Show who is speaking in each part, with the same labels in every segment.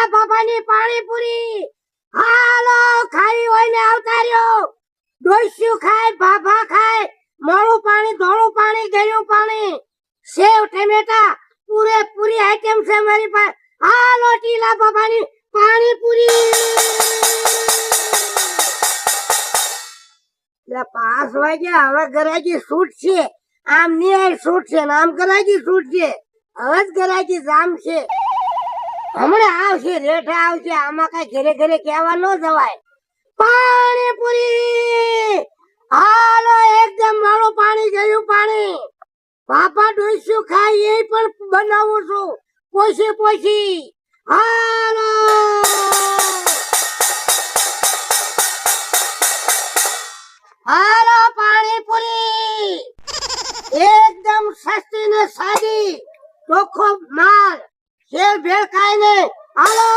Speaker 1: ટીલા બાબાની પાણીપુરી. હાલો ખાવી હોય ને આવતાર્યો. ડોસ્યું ખાય, ભાભા ખાય મોળું પાણી, ધોળું પાણી, ગળ્યું પાણી. સેવ, ટમેટા, પૂરેપૂરી આઈટમ છે મારી પાસે હાલો, ટીલા બાબાની પાણીપુરી. પાંચ વાગ્યા હવે ગરાજી છૂટ છે. આમ નિયાય છૂટ છે આમ ગરાજી છૂટ છે. હવે જ ગરાજી જામ છે. હમણાં આવશે, રેઠે આવશે, આમાં કઈ ઘરે ઘરે કહેવા ન જવાય. પાણીપુરી! હાલો, એકદમ મારું પાણી, ગયું પાણી. પાપા ડોસ્યું ખાય એ પણ બનાવું છું. પોસી પોસી હાલો! હાલો, પાણીપુરી! એકદમ સસ્તી ને સાદી ચોખ્ખો માલ. શેર ભેળ કાઈ ને હાલો!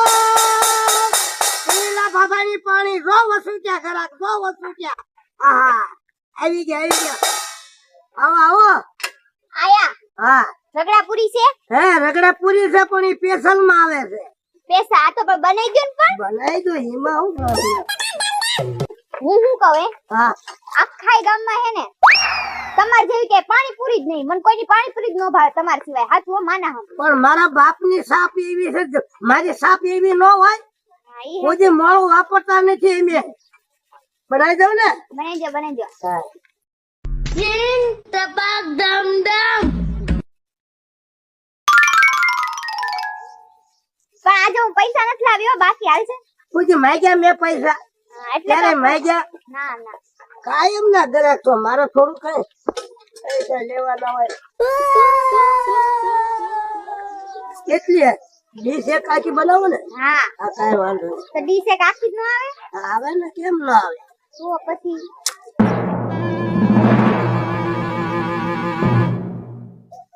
Speaker 1: પેલા બાબાની પાણી રો વસૂટ્યા ખરા રો વસૂટ્યા. આહા આવી ગયા આવી ગયા. આવો આવો.
Speaker 2: આયા.
Speaker 1: હા.
Speaker 2: રગડા પૂરી છે?
Speaker 1: હે રગડા પૂરી છે પણ એ સ્પેશલમાં આવે છે.
Speaker 2: પેસા આ તો પણ બનાવી દો ને પણ.
Speaker 1: બનાવી દો હિમા હું?
Speaker 2: હું શું કહું હે?
Speaker 1: હા.
Speaker 2: આખા ગામમાં હે ને? તમાર જેવી કે પાણીપુરી જ નહીં. મને કોઈની પાણીપુરી જ ન ભાવે તમાર સિવાય. હાચવો માના હમ
Speaker 1: પણ મારા બાપની સાપ એવી છે મારી સાપ એવી ન હોય.
Speaker 2: હા,
Speaker 1: દી વાપરતા નથી એમ બનાવી દઉં ને?
Speaker 2: બનાવી દો બનાવી દો
Speaker 1: હા
Speaker 2: પણ આજે હું પૈસા નથી લાવ્યો બાકી હાલશે
Speaker 1: પૂછી માગ્યા મેં પૈસા?
Speaker 2: એટલે
Speaker 1: ત્યારે માગ્યા?
Speaker 2: ના ના.
Speaker 1: કાયમ ના ગ્રાહક તો મારો થોડું કઈ પૈસા લેવાના હોય. કેટલી ડીશ એક આખી બનાવો ને.
Speaker 2: હા.
Speaker 1: હા કાંઈ વાંધો નહીં.
Speaker 2: તો ડીશ એક આખી જ ન આવે?
Speaker 1: આવે ને કેમ ના આવે?
Speaker 2: તો પછી.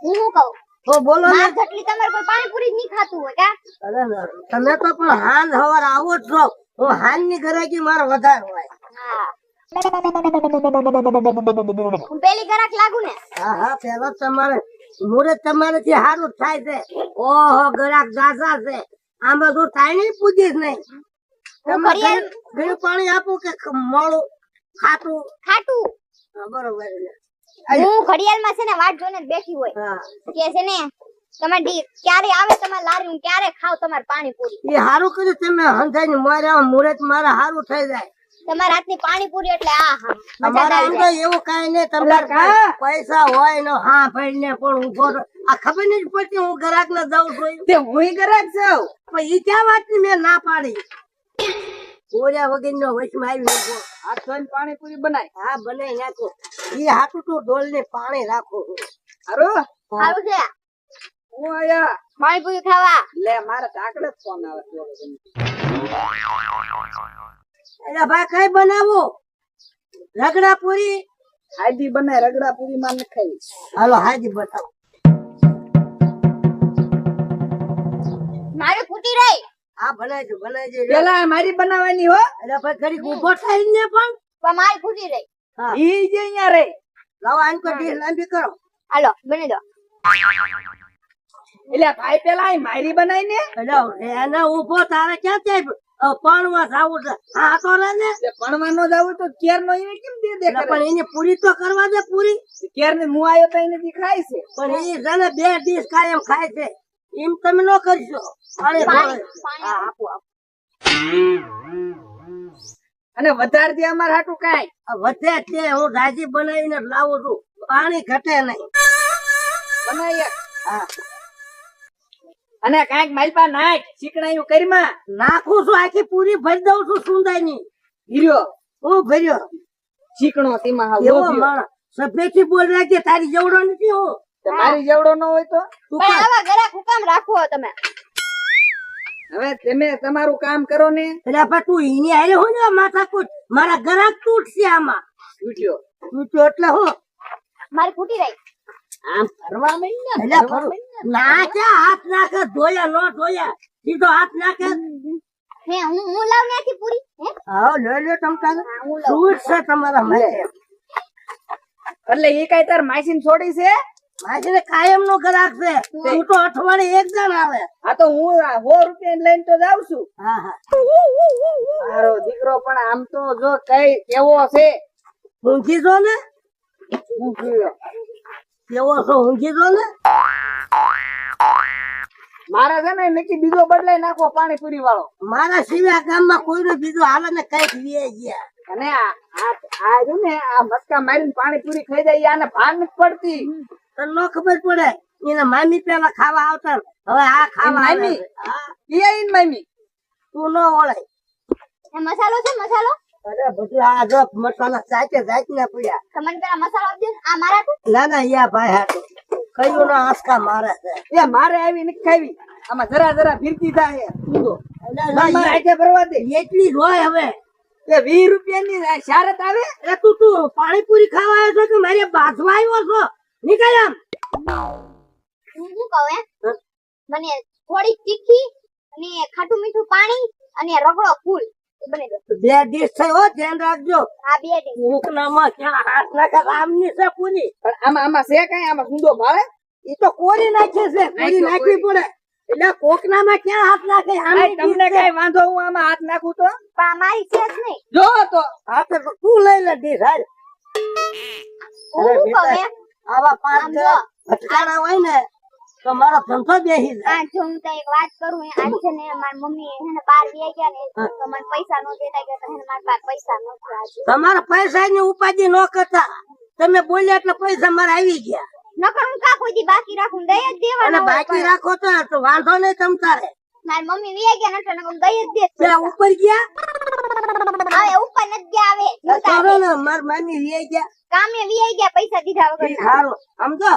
Speaker 2: હું શું કહું?
Speaker 1: તો બોલો ને.
Speaker 2: માર જેટલી તમારે કોઈ પાણીપુરી જ નહીં ખાતું હોય કા
Speaker 1: અરે ના, તમે તો પણ હાન હવાર આવો જ છો હું હાનની ગ્રાહકી મારે વધારે હોય.
Speaker 2: હા. હું પેલી ગરાક લાગુ ને?
Speaker 1: હા હા પેલા તમારે. મુહૂર્ત તમારે થી સારું થાય છે. ઓહો ગરાક ગાસા છે. આ બધું થાય નહીં
Speaker 2: પૂછીશ
Speaker 1: નહીં.
Speaker 2: ઘડિયાળ-
Speaker 1: ગળું- ગળું પાણી આપો કે મોળું ખાટું?
Speaker 2: ખાટું.
Speaker 1: બરોબર છે.
Speaker 2: હું ઘડિયાળમાં છે ને વાટ જોઈને બેઠી હોય. કે છે ને તમે ક્યારે આવે તમારે લારી હું ક્યારે ખાવ તમારે
Speaker 1: એ સારું કર્યું તમે હંધાઈ મારે મુરત મારે સારું થઈ જાય.
Speaker 2: તમારા હાથની પાણીપુરી એટલે આ હા. મજા
Speaker 1: અમારા અંદર એવું કાંઈ નહીં તમારે પૈસા હોય ને હા ભાઈ ને પણ ઊભો આ ખબર નહીં પડતી હું ગ્રાહક ને જાઉં છું
Speaker 3: તે હું ગ્રાહક છું
Speaker 1: પણ ઈ ક્યાં વાતની મેં ના પાડી? કોર્યા વગર નો આવી.
Speaker 3: હાથ ધોઈને પાણીપુરી બનાય.
Speaker 1: હા બનાવી નાખો. ઈ હાટું તું ડોલ ને પાણી રાખો.
Speaker 3: હારું?
Speaker 2: છે?
Speaker 3: હું આયા.
Speaker 2: પાણીપુરી ખાવા.
Speaker 3: લે મારા ઢાકડે જ ફોન આવે
Speaker 1: ભાઈ કઈ બનાવો? રગડા પૂરી
Speaker 3: હાજી બનાય રગડા પૂરી માં ખાઈ.
Speaker 1: હાલો હાજી બતાવો
Speaker 2: મારે ફૂટી રહી.
Speaker 1: હા ભલાઈજો ભલાઈજો
Speaker 3: પેલા મારી બનાવવાની હો.
Speaker 1: એટલે ભાઈ ઘડી ઊભો થાય ને પણ.
Speaker 2: પણ મારી ફૂટી રહી.
Speaker 1: હા.
Speaker 3: ઈ જે અહીંયા રે
Speaker 1: લાવો આન કો ડીશ લાંબી કરો.
Speaker 2: હાલો બની દો.
Speaker 3: એટલે ભાઈ પેલા મારી બનાવી ને
Speaker 1: એટલે એના ઊભો તારે ક્યાં ત્યાં પણવા જાવું છે. હા તો રે ને.
Speaker 3: ભણવા નો જાવું તો કેર નો એને કેમ દે દે
Speaker 1: પણ એને પૂરી તો કરવા દે પૂરી.
Speaker 3: કેર ને હું આયો તો એને ખાય છે.
Speaker 1: પણ એ છે બે ડીશ કાયમ ખાય છે. એમ તમે ન કરશો. પાણી
Speaker 2: પાણી,
Speaker 1: ભરો.
Speaker 2: પાણી.
Speaker 1: હા આપો આપો.
Speaker 3: અને વધારે દે અમાર હાટું કાંઈ?
Speaker 1: વધે છે હું રાજી બનાવીને લાવું છું. પાણી ઘટે નહીં.
Speaker 3: બનાવી
Speaker 1: હા.
Speaker 3: અને કાંઈક માલપા નાખ શીકણાયું કરીમાં.
Speaker 1: નાખું છું આખી પૂરી ભરી દઉં છું સુંદાઈ ની
Speaker 3: હીર્યો
Speaker 1: હું ભર્યો.
Speaker 3: શીકણો તેમાં હાવ
Speaker 1: એવો. માણસ. સફેદથી બોલ રાખજે તારી જેવડો નથી હું.
Speaker 3: તમારી મારી જેવડો ન હોય તો?
Speaker 1: તું
Speaker 2: પણ. આવા ગળા હુકામ રાખો તમે.
Speaker 3: હવે તમે તમારું કામ કરો ને.
Speaker 1: એટલે આપા તું ઈની હારે હો ને માથા કૂટ મારા ગરાક તૂટશે આમાં.
Speaker 3: તૂટ્યો.
Speaker 1: તૂટ્યો એટલે હું.
Speaker 2: મારી ફૂટી રહી.
Speaker 1: આમ
Speaker 3: ફરવા.
Speaker 1: નાખે હાથ નાખે? ધોયા ન ધોયા. સીધો હાથ નાખે?
Speaker 2: હે હું હું લાવ ત્યાંથી પૂરી હા?
Speaker 1: લે લે તમ તારે.
Speaker 2: હા, હું લઉં
Speaker 1: તૂટ છે તમારા માટે?
Speaker 3: એટલે એ કઈ તાર માસીન છોડી છે?
Speaker 1: માછલી કાયમ નો ગ્રાહક છે. તું તો અઠવાડિયે એક જણ આવે.
Speaker 3: આ તો હું સો રૂપિયા લઈને તો જાઉં છું.
Speaker 1: હા હા.
Speaker 3: મારો દીકરો પણ આમ તો જો કઈ કેવો છે.
Speaker 1: ઊંઘી જો ને?
Speaker 3: હું કીધો.
Speaker 1: કેવો છો ઊંઘી જો ને?
Speaker 3: મારે છે ને નક્કી બીજો બદલાઈ નાખો પાણીપુરી વાળો.
Speaker 1: મારા સિવાય ગામમાં કોઈનો બીજો હાલે ને કંઈક વીએ ગયા.
Speaker 3: અને આ આ- રહ્યું ને આ મસ્કા મારીને પાણીપુરી ખાઈ જાય આને ભાન નથી પડતી.
Speaker 1: તને નો ખબર પડે એને મામી પેલા ખાવા આવતા હવે આ ખાવા
Speaker 3: મામી?
Speaker 1: આવે
Speaker 3: મામી?
Speaker 1: તું નો ઓળાય
Speaker 2: એ મસાલો છે મસાલો?
Speaker 1: અરે બધું આ જો મસાલા સાચે સાચ ને પડ્યા.
Speaker 2: તમને પેલા મસાલો આપજો આ મારા તું
Speaker 1: ના ના યા ભાઈ કયું ના આંસકા મારે છે.
Speaker 3: એ મારે આવી નથી ખાવી. આમાં જરા જરા ફીરતી થાય
Speaker 1: એટલી હોય હવે.
Speaker 3: એ વીસ રૂપિયાની શારત આવે?
Speaker 1: એ તું તું પાણીપુરી ખાવા આવ્યો છો કે મારે બાજવા આવ્યો છો? નીકળ આમ.
Speaker 2: હું શું કહું મને થોડી તીખી અને ખાટું મીઠું પાણી અને રગડો ફૂલ.
Speaker 1: બે થઈ હો ધ્યાન રાખજો.
Speaker 2: આ બે
Speaker 1: ઉકનામાં ક્યાં હાથ નાખે આમની છે પૂરી.
Speaker 3: પણ આમાં આમાં છે કઈ? આમાં સુંદો ભાવે?
Speaker 1: એ તો કોરી નાખે છે કોરી નાખવી પડે. એટલે કોકનામાં ક્યાં હાથ નાખે?
Speaker 3: આ તમને કઈ વાંધો હું આમાં હાથ નાખું તો?
Speaker 2: મારી છે જ નહીં.
Speaker 3: જો તો.
Speaker 1: હા તો તું લઈ લે
Speaker 2: હું શું
Speaker 1: આવા પાંચ
Speaker 2: આમ
Speaker 1: હોય ને તો મારો ધંધો બેસી જાય.
Speaker 2: આ જો હું તો એક વાત કરું આજ છે ને મારી મમ્મી એને બહાર લઈ ગયા ને તો મને પૈસા નો દેતા કે તો હે પાસે પૈસા નથી આજે.
Speaker 1: તમારા પૈસા ની ઉપાધિ ન કરતા. તમે બોલ્યા એટલે પૈસા મારા આવી ગયા.
Speaker 2: નકર હું કા કોઈ દી બાકી રાખું? દઈ જ
Speaker 1: અને
Speaker 2: દેવાના
Speaker 1: બાકી રાખો તો તો વાંધો નહીં તમ તારે.
Speaker 2: મારી મમ્મી વી ગયા નકર હું દઈ જ દે
Speaker 1: ત્યાં ઉપર ગયા?
Speaker 2: હવે ઉપર નથી ગયા હવે તો
Speaker 1: ને માર મમ્મી વી ગયા.
Speaker 2: કામે વહી ગયા પૈસા દીધા વગર
Speaker 1: સારું સમજો?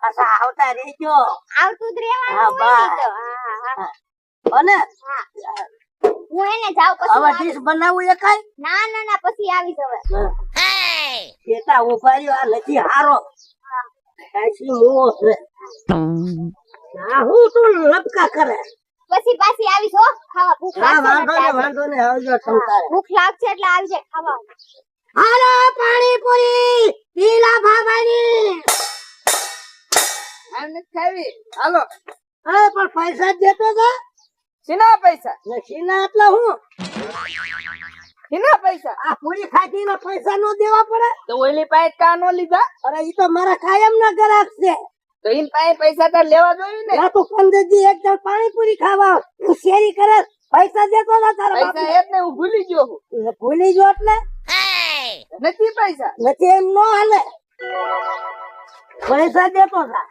Speaker 1: પાછા આવતા રહેજો.
Speaker 2: આવતું જ રહેવાનું
Speaker 1: હા,
Speaker 2: ને. હા,
Speaker 1: અને
Speaker 2: હું. એને જાવ પછી
Speaker 1: હવે ડીશ બનાવું એ કઈ?
Speaker 2: ના ના ના પછી આવીશ હવે.
Speaker 1: બેટા ઊભા રહ્યો આ નથી હારો. એસી મો છે આ હું તું લપકા કરે.
Speaker 2: પછી પાછી આવીશ હો. ખાવા ભૂખ લાગશે
Speaker 1: વાંધો ને વાંધો ને આવજો
Speaker 2: ભૂખ લાગશે એટલે આવી જાય ખાવા.
Speaker 1: હાલો પાણીપુરી પીલા ભાવાની.
Speaker 3: આમ ખાવી? હાલો.
Speaker 1: અરે પણ પૈસા દેતો તો.
Speaker 3: શીના પૈસા?
Speaker 1: નસીના એટલે હું?
Speaker 3: શીના પૈસા?
Speaker 1: આ પૂરી ખાધી ના પૈસા નો દેવા પડે?
Speaker 3: તો ઓલી પાસે કા નો લીધા?
Speaker 1: અરે ઈ તો મારા કાયમ ના ગ્રાહક છે.
Speaker 3: તો ઈન પાસે પૈસા તાર લેવા જોયું ને?
Speaker 1: ના તો દી એક જણ પાણીપુરી ખાવા. તું શેરી કરે પૈસા દેતો ના તારા
Speaker 3: પૈસા
Speaker 1: બાપને.
Speaker 3: એ જ ને હું ભૂલી ગયો હું.
Speaker 1: ભૂલી ગયો એટલે?
Speaker 3: નથી પૈસા.
Speaker 1: નથી એમ નો હાલે. પૈસા દેતો તા.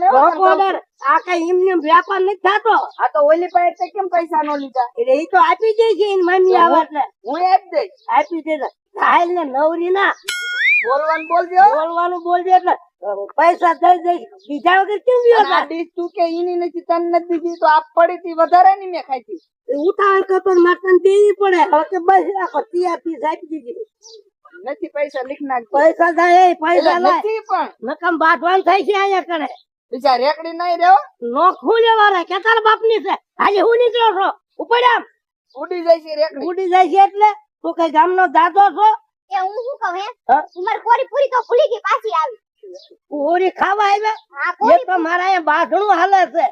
Speaker 3: ને
Speaker 1: આ કઈ એમને વ્યાપાર નથી થતો.
Speaker 3: આ તો ઓલી પાસે કેમ પૈસા નો લીધા?
Speaker 1: એટલે ઈ તો આપી દે છે એની મમ્મી આવે એટલે
Speaker 3: હું એ દઈશ.
Speaker 1: આપી દે હાલ ને નવરી ના
Speaker 3: બોલવાનું બોલજો.
Speaker 1: બોલવાનું બોલજો એટલે. પૈસા દઈ દઈ બીજા વગર કેમ વ્યો
Speaker 3: આ ડીશ તું કે ઈની નથી તને નથી દીધી તો આપ પડી તી વધારે ની મેં ખાઈ તી
Speaker 1: ઉતાવળ કરતો ને મારે દેવી પડે. હવે કે બસ રાખો તૈયાર પી આપી દીધી.
Speaker 3: નથી પૈસા લીખ નાખ.
Speaker 1: પૈસા થાય એ પૈસા લાય.
Speaker 3: નથી પણ.
Speaker 1: નકમ બાંધવાન થાય છે અહીંયા કરે.
Speaker 3: બીજા રેકડી નહીં રેવો
Speaker 1: નો ખૂલે વાળા કે તાર બાપની છે. આજે હું નીકળો છો? ઉપડ્યા આમ.
Speaker 3: ઉડી જાય છે રેકડી.
Speaker 1: ઉડી જાય છે એટલે તું કઈ ગામનો દાદો છો?
Speaker 2: એ હું શું કહું હે? ઉમર કોરી પૂરી તો ભૂલી ગઈ પાછી આવી.
Speaker 1: પૂરી ખાવા આવ્યા?
Speaker 2: હા
Speaker 1: એ તો મારા અહીંયા બાંધણું હાલે છે.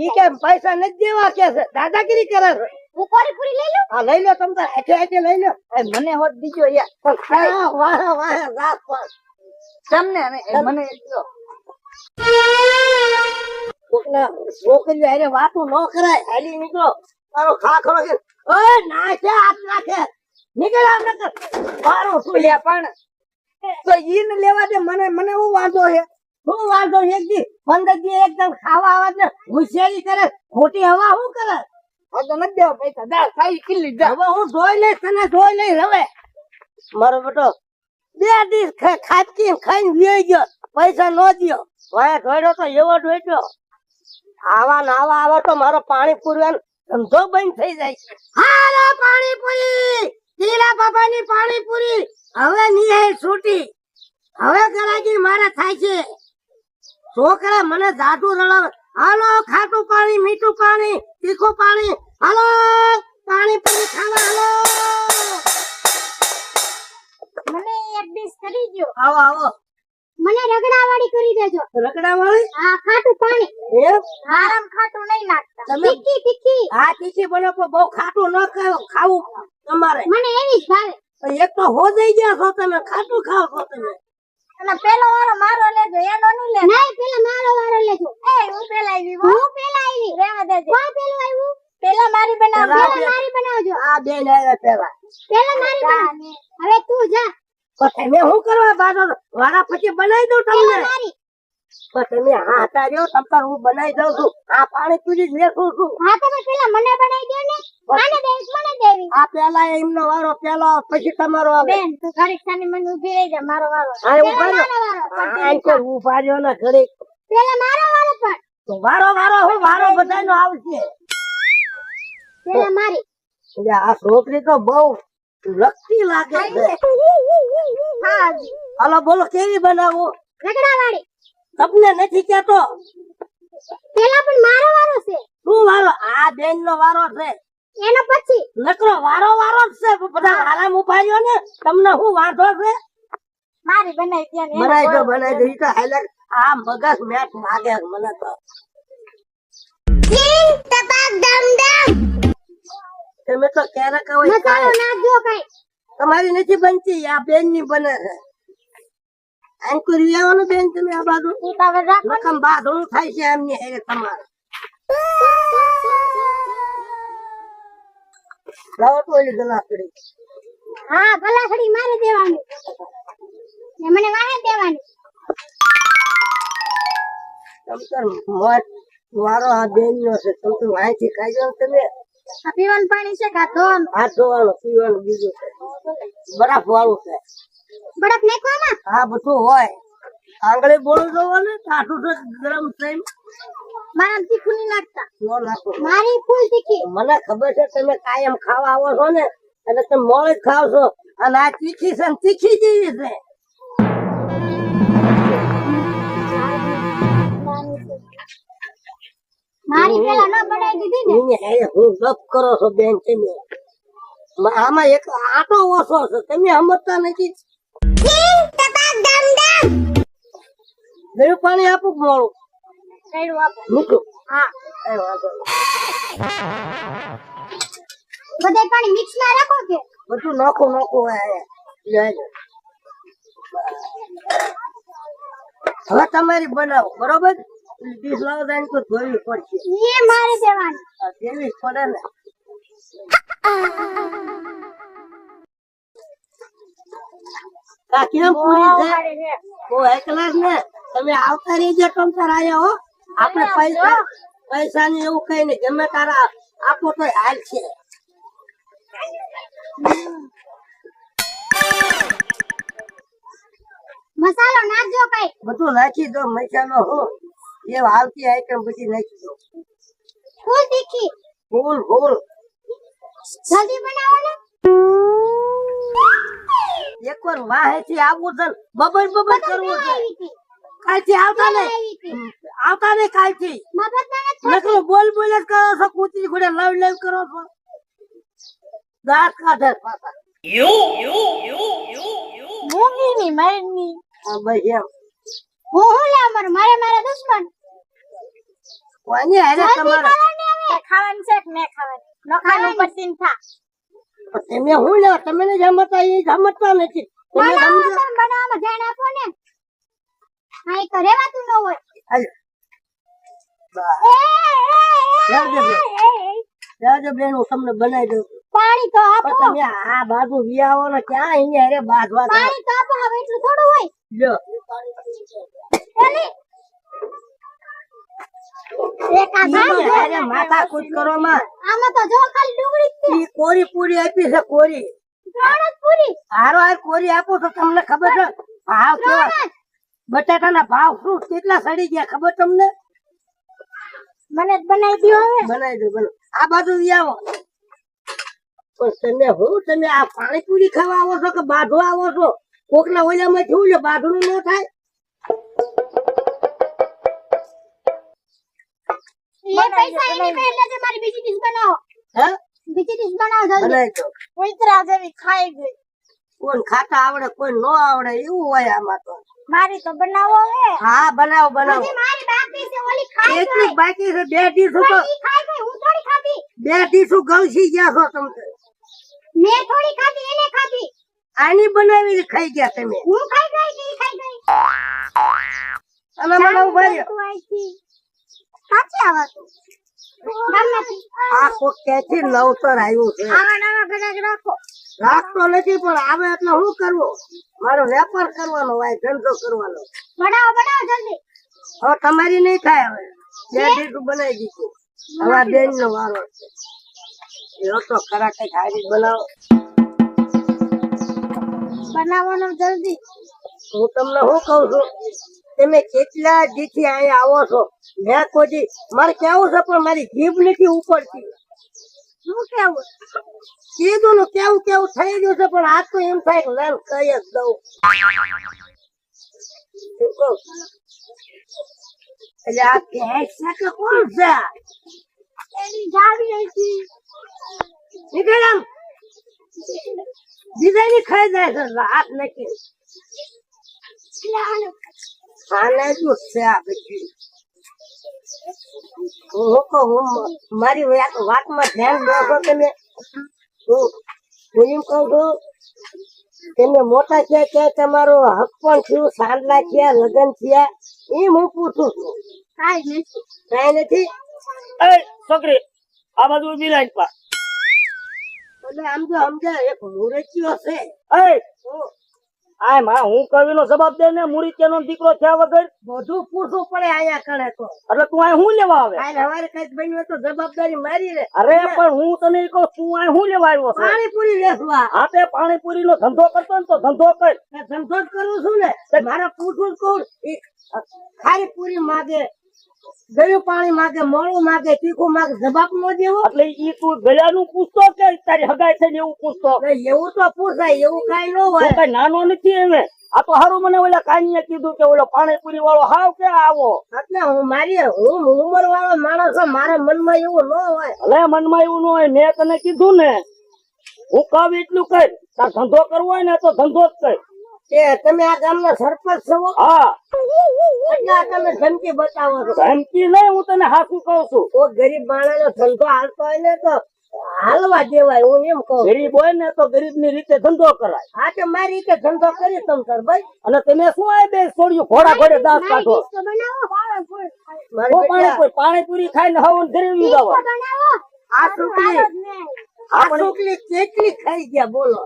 Speaker 2: ઈ.
Speaker 1: કે પૈસા નથી દેવા કે છે? દાદાગીરી કરે છે?
Speaker 2: હું કોરી પૂરી લઈ લઉં?
Speaker 1: આ લઈ લો તમ તાર હાથે હાથે લઈ લો
Speaker 3: એ મને હોત દીજો યાર.
Speaker 1: પણ વાહ વાહ રાત પર
Speaker 3: તમને મને એક
Speaker 1: કોકના છોકરી હારે વાતો ન કરાય. હાલી નીકળો. તારો ખાખરો છે. ઓય નાખે હાથ નાખે. નીકળ આમ નકર. મારો શું
Speaker 3: પણ? તો ઈન લેવા દે, મને મને હું વાંધો છે
Speaker 1: હું વાંધો એક દી પંદર એકદમ ખાવા આવે છે, હોશિયારી કરે, ખોટી હવા હું કરે?
Speaker 3: તો નથી દેવા પૈસા. દા ખાઈ કિલ્લી જા.
Speaker 1: હવે હું જોઈ લઈશ, તને જોઈ લઈશ હવે. મારો બેટો, બે દિવસ ખાતકી ખાઈને વ્યોઈ ગયો. પૈસા ન દ્યો. વાયા ઢોડ્યો તો એવો ઢોળ્યો. આવા ને આવા આવા તો મારો પાણી પૂરવાનો ધંધો બંધ થઈ જાય. હા પાણી પૂરી તીલા બાબાની પાણી પૂરી હવે નિહાય છૂટી. હવે ગરાગી મારે થાય છે. છોકરા મને જાડું રડાવે. હાલો ખાટું પાણી મીઠું પાણી તીખું પાણી. હાલો પાણી પૂરી ખાવા હાલો.
Speaker 2: મને એક ડીશ કરી ગયો
Speaker 1: આવો આવો.
Speaker 4: મને રગડાવાળી કરી દેજો.
Speaker 1: રગડા વાળી
Speaker 4: હા ખાટું પાણી.
Speaker 1: એ
Speaker 4: આરામ ખાટું નહીં નાખતા
Speaker 1: તમે-
Speaker 4: તીખી તીખી.
Speaker 1: હા તીખી બોલો પણ બહુ ખાટું ન ખાવ- ખાવું તમારે.
Speaker 4: મને એવી જ ભાવે.
Speaker 1: એક તો હો જઈ ગયા છો તમે ખાટું ખાવ છો તમે.
Speaker 4: અને પેલો વારો મારો લેજો એનો નહીં લે નહીં પેલો મારો વારો લેજો. એ હું પેલા આવી હું. પેલા આવી રેવા દેજો. કોણ પેલું આવ્યું? પેલા મારી બનાવજો.
Speaker 1: પેલા
Speaker 4: મારી બનાવજો.
Speaker 1: આ બેન આવ્યા પેલા
Speaker 4: પેલા મારી બનાવ હવે તું
Speaker 1: પણ તમે શું કરવા બાજુ? વાળા પછી બનાવી દઉં તમને. તમે હા હતા બનાવી દઉં છું. આ પાણી પીરી જ લેખું છું.
Speaker 4: હા તમે પેલા મને બનાવી દો ને. આને દેવીશ મને દેવી.
Speaker 1: આ પેલા એમનો વારો પેલો પછી તમારો આવે.
Speaker 4: બેન તું ઘડીક સાની મને ઊભી રહી જા મારો વારો.
Speaker 1: હા, ઊભા
Speaker 4: વારો
Speaker 1: તો રહ્યો ને ઘડીક.
Speaker 4: પેલા મારો વારો પણ.
Speaker 1: તો વારો વારો હું વારો બધાનો આવશે.
Speaker 4: પેલા મારી.
Speaker 1: આ છોકરી તો બહુ લક્ષી લાગે હાલો બોલો કેવી બનાવો?
Speaker 4: રગડાવાળી.
Speaker 1: તમને નથી કેતો?
Speaker 4: પેલા પણ મારો વારો છે.
Speaker 1: શું વારો? આ બેન નો વારો છે.
Speaker 4: એનો પછી.
Speaker 1: નકરો વારો વારો જ છે. બધા હારા ઊભા ને તમને શું વાંધો છે?
Speaker 4: મારી બનાવી દે
Speaker 1: બનાવી દો બનાવી દો. ઈ તો હાઈલાઈટ આ મગજ મેટ લાગે મને તો. તો દમ હોય
Speaker 4: મસાલો તો કઈ.
Speaker 1: તમારી નથી બનતી આ બેનની બને છે. અંકુરી આવવાનું બેન તમે આ બાજુ?
Speaker 4: તો.
Speaker 1: રકમ બાધણું થાય છે એમની હેરે તમારે. લાવો તો ઓલી ગલાસડી.
Speaker 4: હા ગલાસડી મારી દેવાની. ને મને વાહે દેવાની.
Speaker 1: તમ તાર મોત વારો આ બેન નો છે. તમ તો વાંચી ખાઈ તમે.
Speaker 4: પીવાનું પાણી છે કા ધોન
Speaker 1: હાથ ધોવાનું પીવાનું બીજું બરફ વાળું છે.
Speaker 4: બરફ નાખવામાં
Speaker 1: હા બધું હોય. આંગળી બોલું જોવો ને ટાટું તો ગરમ થઈ
Speaker 4: મારા તીખું નહીં નાખતા.
Speaker 1: નો નાખો.
Speaker 4: મારી ફૂલ તીખી.
Speaker 1: મને ખબર છે તમે કાયમ ખાવા આવો છો ને એટલે તમે મોળે ખાવ છો. અને આ તીખી છે ને તીખી જેવી છે.
Speaker 4: મારી પેલા ન બનાવી દીધી ને?
Speaker 1: એની હું ગપ કરો છો બેન તમે. મ- આમાં એક આટો ઓછો છે. તમે સમજતા નથી. ગયું પાણી આપું મોડું?
Speaker 4: કઈડું આપો.
Speaker 1: મૂકું.
Speaker 4: હા. બધે પાણી મિક્સમાં રાખો કે?
Speaker 1: બધું નાખો નાખો. હવે તમારી બનાવો. બરોબર? ડીશ લાવો તો એને પડશે.
Speaker 4: એ મારે દેવાની.
Speaker 1: દેવી પડે ને? કેમ પૂરી છે? ઓ એકલા ને? તમે આવતા રહીજો તમ તાર હો. આપણે પૈસા પૈસા ની એવું કઈ નહીં. ગમે તારા આપો તો હાલ છે.
Speaker 4: મસાલો નાખજો કઈ.
Speaker 1: બધું નાખી દો મસાલો હું. એ આવતી આઈટમ બધી નાખી દો
Speaker 4: ફૂલ તીખી.
Speaker 1: ફૂલ ફૂલ.
Speaker 4: જલ્દી બનાવો ને.
Speaker 1: એક વાર વાહેથી આવવું છે ને બબર બબર કરવું છે?
Speaker 4: આવી
Speaker 1: કાલથી આવતા ને
Speaker 4: આવી હતી?
Speaker 1: આવતા ને કાલથી નકરો બોલ બોલ જ કરો છો કૂતરી ઘોડે લવ લવ કરો છો. દાંત કાઢે પાછા.
Speaker 4: મૂંગી ની મરની
Speaker 1: હા ભાઈ એમ.
Speaker 4: હું હું લે મારે મારે દુશ્મન.
Speaker 1: કોની? હારે તમારે
Speaker 4: કરો ખાવાનું છે કે મેં ખાવાનું. ન ખાવાનું. પછી થા.
Speaker 1: તમે હું લે તમે ને જમતા એ જમતા નથી. તમે
Speaker 4: બનાવવામાં ધ્યાન આપો ને. હા એ તો રેવાતું ન હોય.
Speaker 1: હાલો. બેન હું તમને બનાવી દઉં
Speaker 4: પાણી તો આપો.
Speaker 1: તમે આ બાજુ વિયાવો ને ક્યાં અહીંયા હારે બાજવા
Speaker 4: પાણી તો આપો હવે એટલું થોડું હોય.
Speaker 1: જો
Speaker 4: એલી. એક આ
Speaker 1: ઈ
Speaker 4: ભાગ જો.
Speaker 1: હારે માથાકૂટ કરો માં
Speaker 4: આમાં તો જો ખાલી ડુંગળી જ છે.
Speaker 1: કોરી પૂરી આપી છે કોરી.
Speaker 4: ત્રણ પૂરી.
Speaker 1: હારો હાર કોરી આપો તો તમને ખબર છે? ભાવ કેવા? બટાટાના ભાવ શું? કેટલા સડી ગયા ખબર તમને?
Speaker 4: મને બનાવી દો હવે.
Speaker 1: બનાવી દો બોલો આ બાજુ વિયાવો પણ તમે હું તમે આ પાણીપુરી ખાવા આવો છો કે બાંધવા આવો છો? કોકના ઓલામાં થયું બાંધવું ન થાય?
Speaker 4: એ પૈસા એની મેં લેજો મારી બીજી ડીશ બનાવો.
Speaker 1: હે?
Speaker 4: બીજી ડીશ બનાવો જલ્દી.
Speaker 1: બનાવી
Speaker 4: જેવી ખાઈ ગઈ.
Speaker 1: કોઈ ખાતા આવડે કોઈ નો આવડે એવું હોય આમાં તો.
Speaker 2: મારી તો બનાવો હે.
Speaker 1: હા બનાવો બનાવો.
Speaker 2: મારી બાકી છે ઓલી ખાઈ
Speaker 1: એટલી બાકી છે બે ડીશું તો
Speaker 2: ખાઈ ગઈ હું થોડી ખાધી.
Speaker 1: બે ડીશું ગળસી ગયા છો તમે.
Speaker 2: મેં થોડી ખાધી એને ખાધી.
Speaker 1: આની બનાવી ખાઈ ગયા તમે.
Speaker 2: હું ખાઈ ગઈ કે ખાઈ ગઈ.
Speaker 1: અને મને ઊભા રહ્યો.
Speaker 2: સાચી આવા તું.
Speaker 1: આ કોક ક્યાંથી નવતર આવ્યું છે?
Speaker 2: આવા નવા ગડાગ રાખો.
Speaker 1: રાખતો નથી પણ આવે એટલે શું કરવો? મારો વેપાર કરવાનો હોય ધંધો કરવાનો.
Speaker 2: બનાવો બનાવો જલ્દી.
Speaker 1: હવે તમારી નહીં થાય હવે. બે ડીશું બનાવી દીધું. હવે બેન નો વારો છે. એવો તો ખરા કઈ હારી બનાવો.
Speaker 2: બનાવવાનો જલ્દી.
Speaker 1: હું તમને શું કહું છું? તમે કેટલા દીથી અહીંયા આવો છો? મેં કોઈ મારે કેવું છે પણ મારી જીભ નથી ઉપડતી
Speaker 2: શું કેવું?
Speaker 1: કીધું નું કેવું કેવું થઈ ગયું છે પણ આ તો એમ થાય લાલ કહી જ દઉં? એટલે આ ભેંસ છે કે કોણ છે?
Speaker 2: એની જાવી હતી
Speaker 1: નીકળ આમ બીજાની ખાઈ જાય છે હાથ નથી આને જ છે આ બધી. લોકો હું મારી વાત- વાતમાં ધ્યાન રાખો તમે. હું હું એમ કહું છું તમે મોટા છે કે તમારો હક પણ થયું સાંડલા થયા લગ્ન થયા એમ હું પૂછું છું.
Speaker 2: કાઈ નથી.
Speaker 1: કઈ નથી?
Speaker 5: એ છોકરી આ બાજુ ઊભી રહી પા.
Speaker 1: એટલે આમ તો સમજાય એક મુરચીઓ છે.
Speaker 5: એ આ માં હું કવિનો જવાબ દે ને મુરીત્યાનો દીકરો થયા વગર?
Speaker 1: બધું પૂછવું પડે આયા કણે તો.
Speaker 5: એટલે તું આ હું લેવા આવે?
Speaker 1: આય હવારે કઈ બન્યું તો જવાબદારી મારી રે
Speaker 5: અરે પણ હું તને કહો તું આ હું લેવા આવ્યો છે?
Speaker 1: પાણીપુરી વેચવા
Speaker 5: આ તે પાણીપુરી નો ધંધો કરતો ને તો ધંધો કર.
Speaker 1: ધંધો જ કરું છું ને. મારે પૂછવું જ કહું ખારી પૂરી માગે. ગયું પાણી માગે મોળું માગે તીખું માગે જવાબ નો દેવો?
Speaker 5: એટલે ઈ તું ગળાનું પૂછતો કે તારી હગાઈ થઈને એવું પૂછતો.
Speaker 1: એવું તો પૂછાય એવું કઈ ન હોય.
Speaker 5: કઈ નાનો નથી એમે આ તો હારું મને ઓલા કાનીએ કીધું કે ઓલો પાણીપુરી વાળો હાવ કે આવો.
Speaker 1: એટલે હું મારી હું ઉંમર વાળો માણસ છું મારા મનમાં એવું ન હોય.
Speaker 5: ભલે મનમાં એવું ન હોય મેં તને કીધું ને હું કહું એટલું કર તાર ધંધો કરવો હોય ને તો ધંધો જ કર.
Speaker 1: કે તમે આ ગામના સરપંચ છો?
Speaker 5: હા.
Speaker 1: તમે ધમકી બતાવો છો.
Speaker 5: ધમકી નહીં હું તને હાથું કહું છું.
Speaker 1: કોઈ ગરીબ માણસનો ધંધો હાલતો હોય ને તો હાલવા દેવાય હું એમ કહું
Speaker 5: ગરીબ હોય ને તો ગરીબની રીતે ધંધો કરાય.
Speaker 1: હા તો મારી રીતે ધંધો કરી તમ સર ભાઈ.
Speaker 5: અને તમે શું આ બે છોડ્યું ઘોડા ઘોડે દાંત કાઢો?
Speaker 2: પાણીપુરી
Speaker 1: મારી
Speaker 5: તો
Speaker 1: બેટા,
Speaker 5: પાણી પાણીપુરી ખાઈને હવન ગરીબી જવા
Speaker 1: આ છોકરી આ છોકરી કેટલી ખાઈ ગયા બોલો.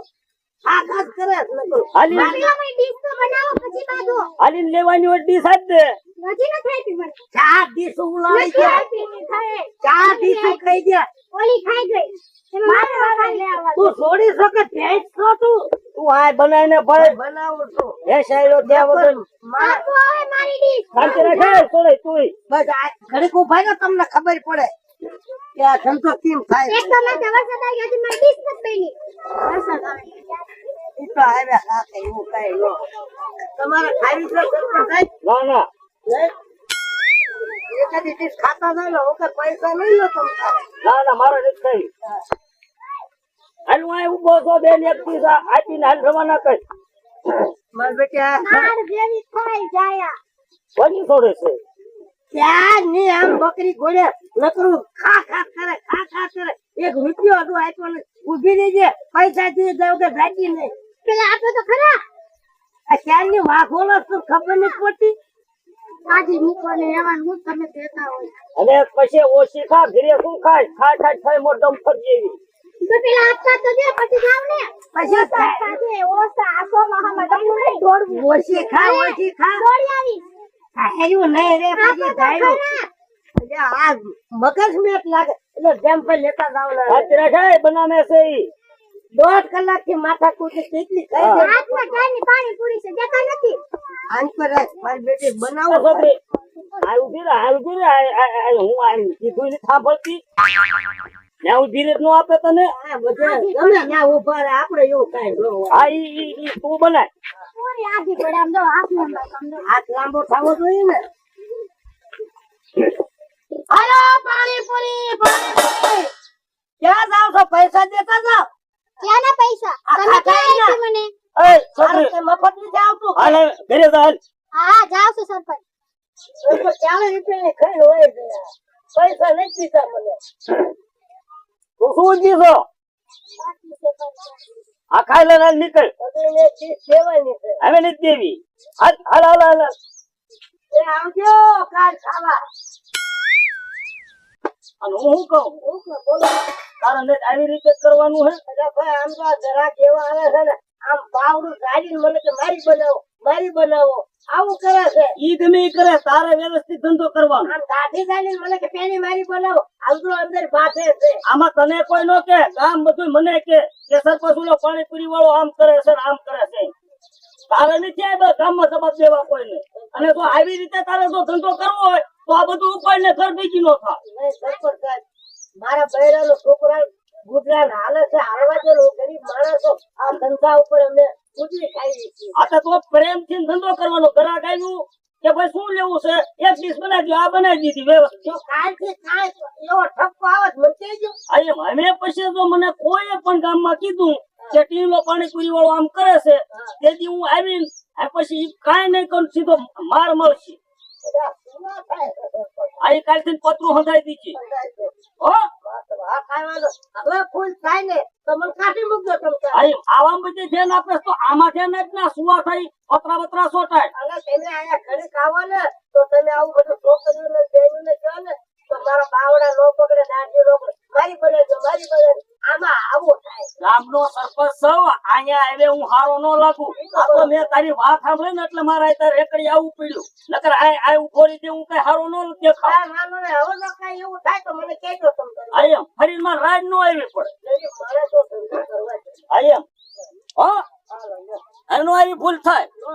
Speaker 1: આ કરે જ નકરું.
Speaker 5: હાલી
Speaker 2: આપણી ડીશ તો બનાવો પછી બાંધો
Speaker 5: હાલીને લેવાની હોય ડીશ આજ દે.
Speaker 2: નથી ન ખાઈ મને
Speaker 1: ચાર ડીશ ઉલાળી ગયા.
Speaker 2: ખાય
Speaker 1: ચાર ડીશ ખાઈ ગયા.
Speaker 2: ઓલી ખાઈ ગઈ. મારે વાળા લે આવવા
Speaker 1: તું છોડી શકે ભેંસ છો તું?
Speaker 5: તું આ બનાવીને ભાઈ
Speaker 1: બનાવું છું.
Speaker 5: ત્યાં વગર.
Speaker 1: મારે
Speaker 2: ડીશ
Speaker 5: શાંતિ રાખે છોડે તુંય
Speaker 1: બસ આ ઘડીક ઊભા તમને ખબર પડે. કે ધંધો કેમ થાય?
Speaker 2: એક તો માથે વરસાદ આવી ગયો મારી ડીશ બની. વરસાદ આવી.
Speaker 1: ઈ તો આવે સાથે એવું કઈ ન તમારે ખાવી છે સરપંચ સાહેબ?
Speaker 5: ના ના.
Speaker 1: એકાદી ડીશ ખાતા થાય ને હું પૈસા લઈ લો તમે તારે.
Speaker 5: ના ના મારે નથી અહીં ઊભો છો બેન એક પીસ આપીને હાલ રવાના કઈ.
Speaker 1: મારા બેટા
Speaker 2: જેવી જાયા.
Speaker 5: કોની છોડે છે?
Speaker 1: ત્યાં ની આમ બકરી ઘોડે નકરું ખા ખા કરે ખા ખા કરે. એક રૂપિયો હતું આપ્યો ને ઊભી રહેજે પૈસા થી જાવ કે જાતી નહીં.
Speaker 2: પેલા આપો તો ખરા.
Speaker 1: આ ક્યારની વાઘોલો તો ખબર નથી પડતી?
Speaker 2: આજે મૂકો ને એવાનું હું તમે કહેતા હોય.
Speaker 5: અને પછી ઓછી ખા ઘરે શું ખાય? ખા ખા ખાય મોઢમ ફરી જેવી.
Speaker 2: પેલા આપતા તો દે પછી જાવ ને.
Speaker 1: પછી
Speaker 2: ઓસા આસો મહામાં દોડવું
Speaker 1: ઓછી. ખા ઓછી ખા.
Speaker 2: દોડી આવી.
Speaker 1: હાર્યું નહીં રે પછી આ મગજ મેટ લાગે એટલે જેમ પર લેતા જાવ ને.
Speaker 5: સાચી રાખે બનાવે છે ઈ.
Speaker 1: દોઢ કલાકથી માથા કૂટી કેટલી કઈ
Speaker 5: હા.
Speaker 1: દે
Speaker 2: હાથમાં ચાની પાણી પૂરી છે દેતા નથી.
Speaker 1: આન પર રાખ, મારી બેટી બનાવો.
Speaker 5: છોકરી આ ઊભી રહે આ ઊભી હું આ કીધું સાંભળતી ઊભી રહે નો આપે તને?
Speaker 1: આ બધે ગમે ત્યાં ઊભા રહે આપણે એવું કઈ ન
Speaker 5: આ ઈ ઈ- ઈ તું બનાય.
Speaker 2: પૂરી આધી પડે આમ જો હાથમાં સમજો
Speaker 1: હાથ લાંબો થવો જોઈએ ને. હાલો પાણીપુરી પાણીપુરી ક્યાં જાવ છો? પૈસા દેતા જાવ?
Speaker 2: ક્યાંના પૈસા?
Speaker 1: આ
Speaker 2: તમે ક્યાં? આપી મને?
Speaker 5: એ છોકરી.
Speaker 1: મફત નથી આવતું.
Speaker 5: હાલ હવે ઘરે જા હાલ.
Speaker 2: હા જાવ છું સરપંચ.
Speaker 1: એ તો ચાલીસ હોય પૈસા નથી દીધા મને.
Speaker 5: શું જીધો આ ખાઈ લે નીકળ.
Speaker 1: હવે છે
Speaker 5: નથી દેવી. હાલ હાલ હાલ હાલ
Speaker 1: આવજો કાલ ખાવા
Speaker 5: અને હું કહું?
Speaker 1: હું બોલો
Speaker 5: નથી આવી રીતે કરવાનું હે?
Speaker 1: ભાઈ, આમ તો આ જરાક એવા આવે છે ને. આમ બાવડું ગાડી મને કે મારી બનાવો મારી બનાવો. આવું કરે છે.
Speaker 5: ઈ ગમે ઈ કરે તારે વ્યવસ્થિત ધંધો કરવાનો.
Speaker 1: આમ ગાડી ગાડી મને કે પેલી મારી બનાવો. આમ અંદર બાથે છે.
Speaker 5: આમાં તને કોઈ નો કે ગામ બધું મને કે કે સરપંચ ઓલો પાણીપુરી વાળો આમ કરે છે આમ કરે છે. તારે નથી આવ્યો ગામમાં જવાબ દેવા કોઈને. અને જો આવી રીતે તારે જો ધંધો કરવો હોય તો આ બધું ઉપાડીને ઘર ભેગી નો થાય
Speaker 1: મારા બૈરાનો છોકરા ગુજરાત હાલે છે હાલવા દો ગરીબ માણસો આ ધંધા ઉપર અમે ગુજરી ખાઈ
Speaker 5: આ તો પ્રેમથી ધંધો કરવાનો ઘરાક આવ્યું કે ભાઈ શું લેવું છે? એક ડીશ બનાવી આ બનાવી દીધી વ્યવસ્થિત
Speaker 1: જો કાલથી કાંઈ એવો ઠપકો આવે મને કહેજો.
Speaker 5: અરે હવે પછી જો મને કોઈએ પણ ગામમાં કીધું કે ટીલો પાણીપુરી વાળો આમ કરે છે તેથી હું આવીને પછી કાંઈ નહીં કરું સીધો માર મળશે? આ કાલથી પતરું હંધાઈ દીધી. હો?
Speaker 1: હવે ફૂલ થાય ને તો મને કાઢી મૂકજો તમ તારે.
Speaker 5: બધી ઈ આવા બધે તો આમાં જ ના સુવા થઈ પતરા બતરા સોટાય
Speaker 1: અને તમે અહીંયા ઘડીક ખાવા ને તો તમે આવું બધું છોકરીઓને બહેનોને કહો ને મારા બાવડા નો પકડે દાઢી નો પકડે મારી બનાવજો મારી બનાવજો આમાં આવું થાય.
Speaker 5: ગામનો સરપંચ સૌ અહીંયા આવે હું હારો ન લાગુ. આ તો મેં તારી વાત સાંભળી ને એટલે મારા તારે રેકડી આવવું પડ્યું. નકર આ આ ઊભો રીતે હું કઈ હારો ન દેખાવ
Speaker 1: કાંઈ વાંધો હવે કાંઈ એવું થાય તો મને કહેજો તમ તારે.
Speaker 5: આ ફરી માં રાજ નો આવી પડે.
Speaker 1: મારે તો કરવા
Speaker 5: હો એનો આવી ભૂલ થાય.
Speaker 1: નો